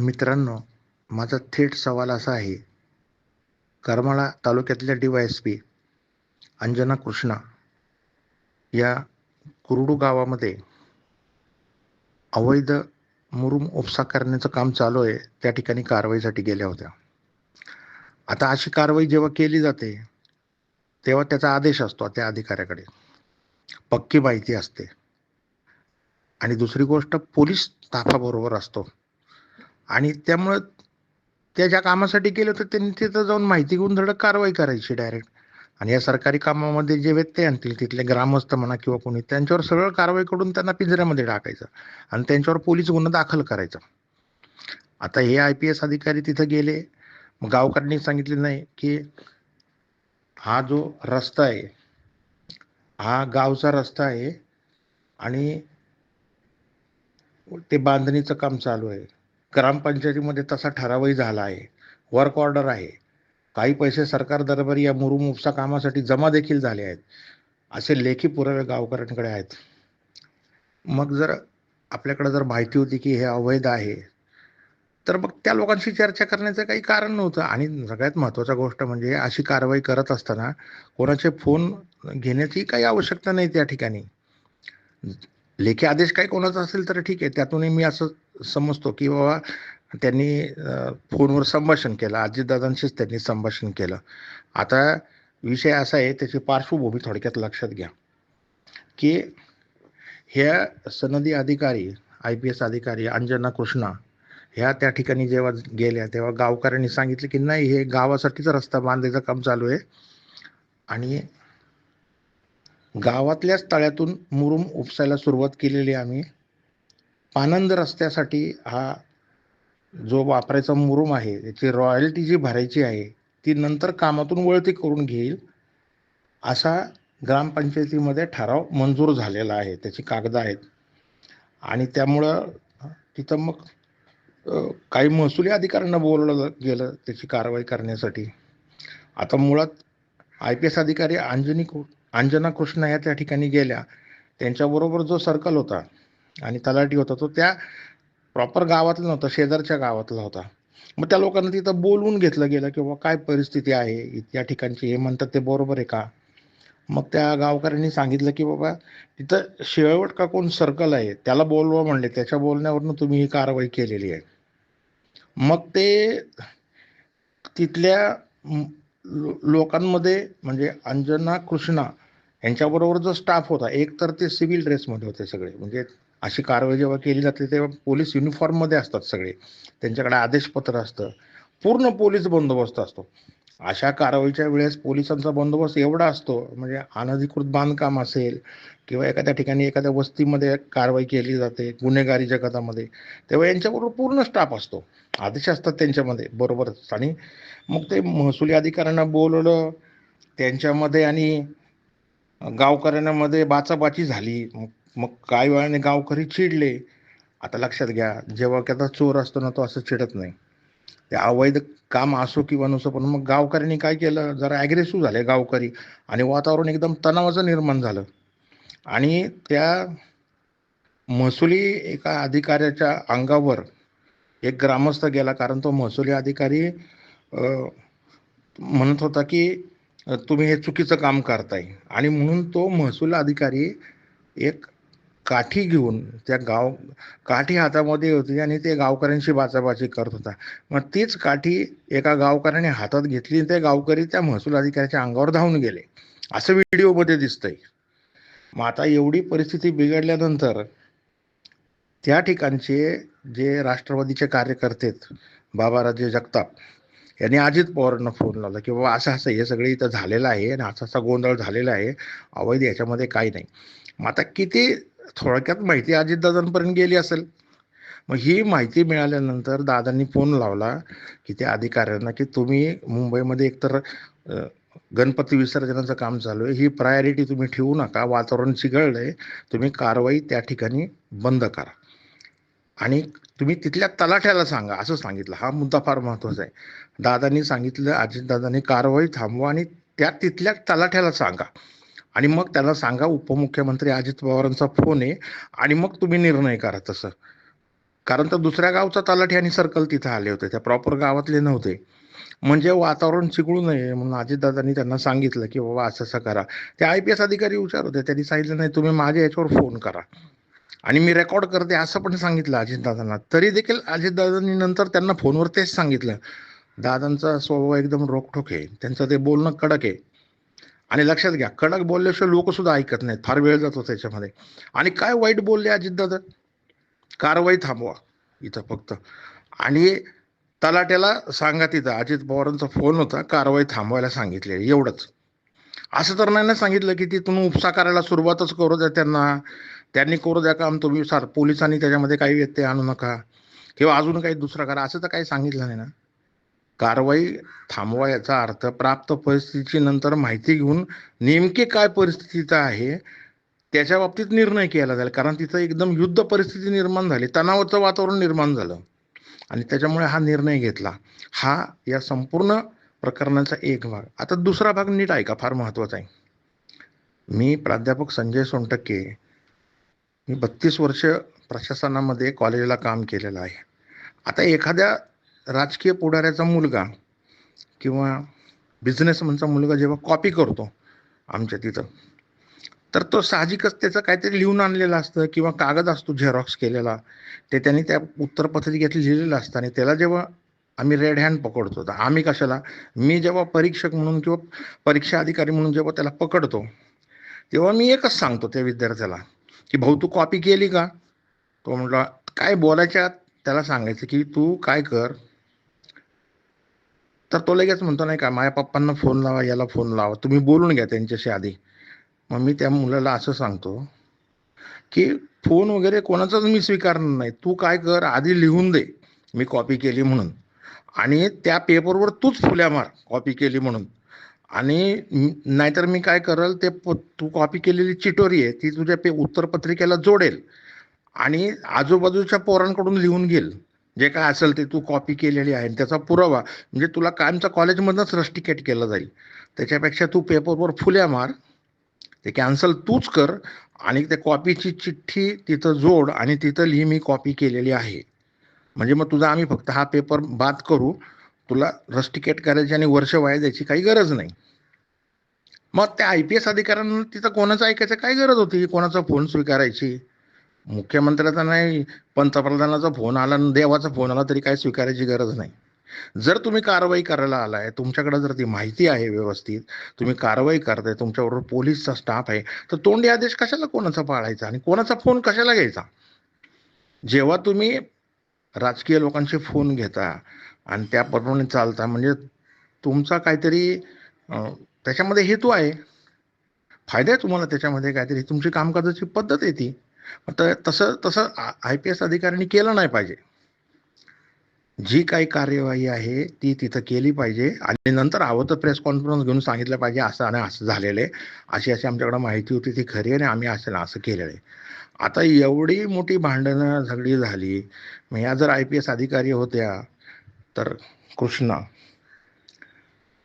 मित्रांनो माझा थेट सवाल असा आहे. करमाळा तालुक्यातल्या D Y S P Anjana Krishna या कुरडू गावामध्ये अवैध मुरुम उपसा करण्याचं काम चालू आहे त्या ठिकाणी कारवाईसाठी गेल्या होत्या. आता अशी कारवाई जेव्हा केली जाते तेव्हा त्याचा आदेश असतो त्या अधिकाऱ्याकडे. पक्की माहिती असते. आणि दुसरी गोष्ट पोलीस ताफाबरोबर असतो. आणि त्यामुळं त्या ज्या कामासाठी केलं तर त्यांनी तिथं जाऊन माहिती घेऊन धडक कारवाई करायची डायरेक्ट आणि या सरकारी कामामध्ये जे व्यत्यय आणतील तिथले ग्रामस्थ म्हणा किंवा कोणी त्यांच्यावर सरळ कारवाई करून त्यांना पिंजऱ्यामध्ये टाकायचं आणि त्यांच्यावर पोलीस गुन्हा दाखल करायचा. आता हे आय पी एस अधिकारी तिथं गेले. मग गावकऱ्यांनी सांगितले नाही की हा जो रस्ता आहे हा गावचा रस्ता आहे आणि ते बांधणीचं काम चालू आहे. ग्रामपंचायतीमध्ये तसा ठरावही झाला आहे. वर्क ऑर्डर आहे. काही पैसे सरकार दरबारी या मुरुम उपसा कामासाठी जमा देखील झाले आहेत. असे लेखी पुरावे गावकऱ्यांकडे आहेत. मग जर आपल्याकडे जर माहिती होती की हे अवैध आहे तर मग त्या लोकांशी चर्चा करण्याचं काही कारण नव्हतं. आणि सगळ्यात महत्त्वाचा गोष्ट म्हणजे अशी कारवाई करत असताना कोणाचे फोन घेण्याची काही आवश्यकता नाही त्या ठिकाणी. लेखी आदेश काही कोणाचा असेल तर ठीक आहे. त्यातूनही मी असं समजतो की बाबा त्यांनी फोनवर संभाषण केलं. आजीदादांशीच त्यांनी संभाषण केलं. आता विषय असा आहे त्याची पार्श्वभूमी थोडक्यात लक्षात घ्या. की ह्या सनदी अधिकारी आय पी एस अधिकारी अंजना कृष्णा ह्या त्या ठिकाणी जेव्हा गेल्या तेव्हा गावकऱ्यांनी सांगितलं की नाही हे गावासाठीच रस्ता बांधायचं काम चालू आहे. आणि गावातल्याच तळ्यातून मुरुम उपसायला सुरुवात केलेली आम्ही. पानंद रस्त्यासाठी हा जो वापरायचा मुरुम आहे त्याची रॉयल्टी जी भरायची आहे ती नंतर कामातून वळती करून घेईल असा ग्रामपंचायतीमध्ये ठराव मंजूर झालेला आहे त्याची कागद आहेत. आणि त्यामुळं तिथं मग काही महसुली अधिकाऱ्यांना बोलवलं गेलं त्याची कारवाई करण्यासाठी. आता मुळात आय पी एस अधिकारी अंजनी अंजना कृष्णा या त्या ठिकाणी गेल्या त्यांच्याबरोबर जो सर्कल होता आणि तलाठी होता तो त्या प्रॉपर गावातला नव्हता शेजारच्या गावातला होता. मग त्या लोकांना तिथं बोलवून घेतलं गेलं की बाबा काय परिस्थिती आहे? या ठिकाणची हे म्हणतात ते बरोबर आहे का? मग त्या गावकऱ्यांनी सांगितलं की बाबा तिथं शेवट का कोण सर्कल आहे? त्याला बोलवा म्हणले. त्याच्या बोलण्यावरनं तुम्ही ही कारवाई केलेली आहे. मग ते तिथल्या लोकांमध्ये म्हणजे अंजना कृष्णा यांच्याबरोबर जो स्टाफ होता एक तर ते सिव्हिल ड्रेसमध्ये होते सगळे. म्हणजे अशी कारवाई जेव्हा केली जाते तेव्हा पोलीस युनिफॉर्ममध्ये असतात सगळे. त्यांच्याकडे आदेशपत्र असतं. पूर्ण पोलीस बंदोबस्त असतो. अशा कारवाईच्या वेळेस पोलिसांचा बंदोबस्त एवढा असतो म्हणजे अनधिकृत बांधकाम असेल किंवा एखाद्या ठिकाणी एखाद्या वस्तीमध्ये कारवाई केली जाते गुन्हेगारी जगतामध्ये तेव्हा यांच्याबरोबर पूर्ण स्टाफ असतो. आदेश असतात त्यांच्यामध्ये बरोबरच. आणि मग ते महसुली अधिकाऱ्यांना बोलवलं त्यांच्यामध्ये आणि गावकऱ्यांमध्ये बाचाबाची झाली. मग मग काही वेळाने गावकरी चिडले. आता लक्षात घ्या जेव्हा त्याचा चोर असतो ना तो असं चिडत नाही. ते अवैध काम असो किंवा नसो पण मग गावकऱ्यांनी काय केलं? जरा ॲग्रेसिव्ह झाले गावकरी आणि वातावरण एकदम तणावाचं निर्माण झालं. आणि त्या महसुली एका अधिकाऱ्याच्या अंगावर एक ग्रामस्थ गेला कारण तो महसुली अधिकारी म्हणत होता की तुम्ही हे चुकीचं काम करताय. आणि म्हणून तो महसूल अधिकारी एक काठी घेऊन त्या गाव काठी हातामध्ये होती आणि ते गावकऱ्यांशी बाचाबाची करत होता. मग तीच काठी एका गावकऱ्याने हातात घेतली ते गावकरी त्या महसूल अधिकाऱ्याच्या अंगावर धावून गेले. असं व्हिडिओमध्ये दिसतंय. मग आता एवढी परिस्थिती बिघडल्यानंतर त्या ठिकाणचे जे राष्ट्रवादीचे कार्यकर्ते बाबाराजे जगताप यांनी अजित पवारांना फोन लावला की बाबा असं असं हे सगळे इथं झालेलं आहे आणि असा असा गोंधळ झालेला आहे. अवैध याच्यामध्ये काही नाही. मग आता किती थोडक्यात माहिती अजितदादांपर्यंत गेली असेल. मग ही माहिती मिळाल्यानंतर दादांनी फोन लावला की त्या अधिकाऱ्यांना की तुम्ही मुंबईमध्ये एकतर गणपती विसर्जनाचं काम चालू आहे ही प्रायोरिटी तुम्ही ठेवू नका वातावरण चिघळलं आहे तुम्ही कारवाई त्या ठिकाणी बंद करा. आणि तुम्ही तिथल्या तलाठ्याला सांगा असं सांगितलं. हा मुद्दा फार महत्त्वाचा आहे. दादांनी सांगितलं अजितदादांनी कारवाई थांबवा आणि त्या तिथल्या तलाठ्याला सांगा. आणि मग त्याला सांगा उपमुख्यमंत्री अजित पवारांचा फोन आहे आणि मग तुम्ही निर्णय करा तसं. कारण तर दुसऱ्या गावचा तलाठी आणि सर्कल तिथं आले होते त्या प्रॉपर गावातले नव्हते. म्हणजे वातावरण चिकळू नये म्हणून अजितदादांनी त्यांना सांगितलं की बाबा असं असं करा. ते आय पी एस अधिकारी विचार होते त्यांनी सांगितलं नाही तुम्ही माझ्या याच्यावर फोन करा. आणि मी रेकॉर्ड करते असं पण सांगितलं अजितदादांना. तरी देखील अजितदादांनी नंतर त्यांना फोनवर तेच सांगितलं. दादांचा स्वभाव एकदम रोखोक आहे त्यांचं ते बोलणं कडक आहे. आणि लक्षात घ्या कडक बोलल्याशिवाय लोक सुद्धा ऐकत नाहीत. फार वेळ जातो त्याच्यामध्ये. आणि काय वाईट बोलले अजितदादा? कारवाई थांबवा इथं फक्त. आणि तलाट्याला सांगा तिथं. अजित पवारांचा फोन होता कारवाई थांबवायला सांगितले. एवढंच. असं तर नाही ना सांगितलं की तिथून उपसा करायला सुरुवातच करू द्या त्यांना. त्यांनी करू द्या काम तुम्ही सार पोलिसांनी त्याच्यामध्ये काही व्यत्यय आणू नका. किंवा अजून काही दुसरं करा. असं तर काही सांगितलं नाही ना. कारवाई थांबवा याचा अर्थ प्राप्त परिस्थितीची नंतर माहिती घेऊन नेमकी काय परिस्थिती आहे त्याच्या बाबतीत निर्णय केला जाईल. कारण तिथं एकदम युद्ध परिस्थिती निर्माण झाली तणावाचं वातावरण निर्माण झालं. आणि त्याच्यामुळे हा निर्णय घेतला. हा या संपूर्ण प्रकरणाचा एक भाग. आता दुसरा भाग नीट ऐका फार महत्त्वाचा आहे. मी प्राध्यापक संजय सोनटक्के मी बत्तीस वर्ष प्रशासनामध्ये कॉलेजला काम केलेलं आहे. आता एखाद्या राजकीय पुढाऱ्याचा मुलगा किंवा बिझनेसमनचा मुलगा जेव्हा कॉपी करतो आमच्या तिथं तर तो साहजिकच त्याचं काहीतरी लिहून आणलेलं असतं किंवा कागद असतो झेरॉक्स केलेला ते त्यांनी त्या उत्तरपत्रिकेत लिहिलेलं असतं. आणि त्याला जेव्हा आम्ही रेड हँड पकडतो तर आम्ही कशाला मी जेव्हा परीक्षक म्हणून किंवा परीक्षा अधिकारी म्हणून जेव्हा त्याला पकडतो तेव्हा मी एकच सांगतो त्या विद्यार्थ्याला की भाऊ तू कॉपी केली का? तो म्हटला काय बोलायच्या त्याला सांगायचं की तू काय कर तर तो लगेच म्हणतो नाही का माझ्या पप्पांना फोन लावा याला फोन लावा. तुम्ही बोलून घ्या त्यांच्याशी आधी. मग मी त्या मुलाला असं सांगतो की फोन वगैरे कोणाचाच मी स्वीकारणार नाही. तू काय कर आधी लिहून दे. मी कॉपी केली म्हणून. आणि त्या पेपरवर तूच फुल्या मार कॉपी केली म्हणून. आणि नाहीतर मी काय करल ते प- तू कॉपी केलेली चिटोरी आहे ती तुझ्या पे उत्तरपत्रिकेला जोडेल. आणि आजूबाजूच्या पोरांकडून लिहून घेईल. जे काय असेल ते तू कॉपी केलेली आहे. आणि त्याचा पुरावा म्हणजे तुला कायमचा कॉलेजमधनंच रस्टिकेट केलं जाईल. त्याच्यापेक्षा तू पेपरवर फुल्या मार. ते कॅन्सल तूच कर आणि त्या कॉपीची चिठ्ठी तिथं जोड आणि तिथं लिही मी कॉपी केलेली आहे. म्हणजे मग तुझा आम्ही फक्त हा पेपर बाद करू. तुला रस्टिकेट करायची आणि वर्ष वाया द्यायची काही गरज नाही. मग त्या आय पी एस अधिकाऱ्यांना तिथं कोणाचं ऐकायचं? काय गरज होती? कोणाचा फोन स्वीकारायची? मुख्यमंत्र्याचा नाही पंतप्रधानाचा फोन आला आणि देवाचा फोन आला तरी काय स्वीकारायची गरज नाही. जर तुम्ही कारवाई करायला आलाय तुमच्याकडे जर ती माहिती आहे व्यवस्थित तुम्ही कारवाई करताय तुमच्याबरोबर पोलीसचा स्टाफ आहे तर तोंडी आदेश कशाला कोणाचा पाळायचा आणि कोणाचा फोन कशाला घ्यायचा? जेव्हा तुम्ही राजकीय लोकांचे फोन घेता आणि त्याप्रमाणे चालता म्हणजे तुमचा काहीतरी त्याच्यामध्ये हेतू आहे. फायदा आहे तुम्हाला त्याच्यामध्ये काहीतरी तुमची कामकाजाची पद्धत आहे ती. तर तसं तसं आय पी एस अधिकाऱ्यांनी केलं नाही पाहिजे. जी काही कार्यवाही आहे ती तिथं केली पाहिजे आणि नंतर हवं तर प्रेस कॉन्फरन्स घेऊन सांगितलं पाहिजे असं आणि असं झालेलं आहे. अशी अशी आमच्याकडे माहिती होती ती खरी आणि आम्ही असं ना असं केलेलं आहे. आता एवढी मोठी भांडणं झगडी झाली. मग या जर आय पी एस अधिकारी होत्या तर कृष्णा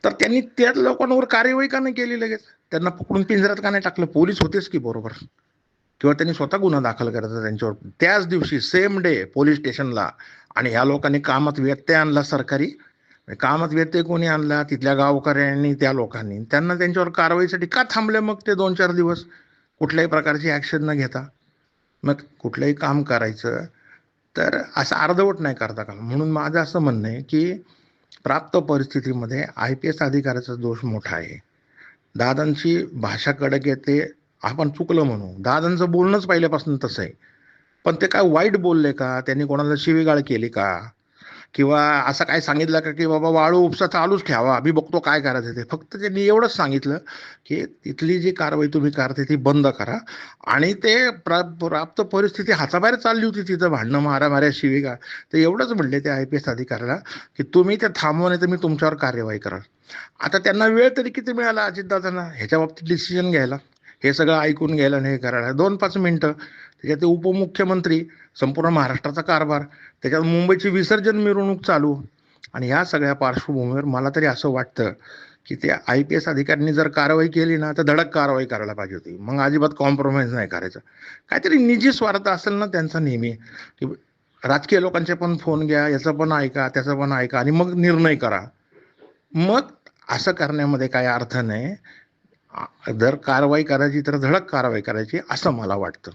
तर त्यांनी त्या लोकांवर कार्यवाही का नाही केली लगेच? त्यांना पकडून पिंजऱ्यात का नाही टाकलं? पोलीस होतेच की बरोबर? किंवा त्यांनी स्वतः गुन्हा दाखल करायचा त्यांच्यावर. त्याच दिवशी सेम डे पोलीस स्टेशनला आणि ह्या लोकांनी कामात व्यत्यय आणला सरकारी. कामात व्यत्यय कोणी आणला? तिथल्या गावकऱ्यांनी त्या लोकांनी. त्यांना त्यांच्यावर कारवाईसाठी का थांबले मग ते दोन चार दिवस? कुठल्याही प्रकारची ॲक्शन न घेता. मग कुठलंही काम करायचं तर असं अर्धवट नाही करता का म्हणून माझं असं म्हणणं आहे की प्राप्त परिस्थितीमध्ये आय पी एस अधिकाऱ्याचा दोष मोठा आहे. दादांची भाषा कडक येते आपण चुकलं म्हणू दादांचं बोलणंच पहिल्यापासून तसं आहे. पण ते काय वाईट बोलले का? त्यांनी कोणाला शिवीगाळ केली का? किंवा असं काय सांगितलं का की बाबा वाळू उपसा चालूच ठेवा आम्ही बघतो काय करायचं ते. फक्त त्यांनी एवढंच सांगितलं की तिथली जी कारवाई तुम्ही करते ती बंद करा. आणि ते प्रा प्राप्त परिस्थिती हाताबाहेर चालली होती तिथं भांडणं मारामाऱ्या शिवीगाळ. तर एवढंच म्हणले ते आय पी एस अधिकाऱ्याला की तुम्ही ते थांबवा नाही तर मी तुमच्यावर कार्यवाही कराल. आता त्यांना वेळ तरी किती मिळाला अजितदादांना? ह्याच्या बाबतीत डिसिजन घ्यायला. हे सगळं ऐकून घ्यायला आणि हे करायला. दोन पाच मिनटं. त्याच्यात ते उपमुख्यमंत्री संपूर्ण महाराष्ट्राचा कारभार त्याच्यात मुंबईची विसर्जन मिरवणूक चालू आणि या सगळ्या पार्श्वभूमीवर मला तरी असं वाटतं की ते आय पी एस अधिकाऱ्यांनी जर कारवाई केली ना तर धडक कारवाई करायला पाहिजे होती. मग अजिबात कॉम्प्रोमाइज नाही करायचं. काहीतरी निजी स्वार्थ असेल ना त्यांचा नेहमी. की राजकीय लोकांचे पण फोन घ्या याचं पण ऐका त्याचं पण ऐका आणि मग निर्णय करा. मग असं करण्यामध्ये काय अर्थ नाही. जर कारवाई करायची तर धडक कारवाई करायची असं मला वाटतं.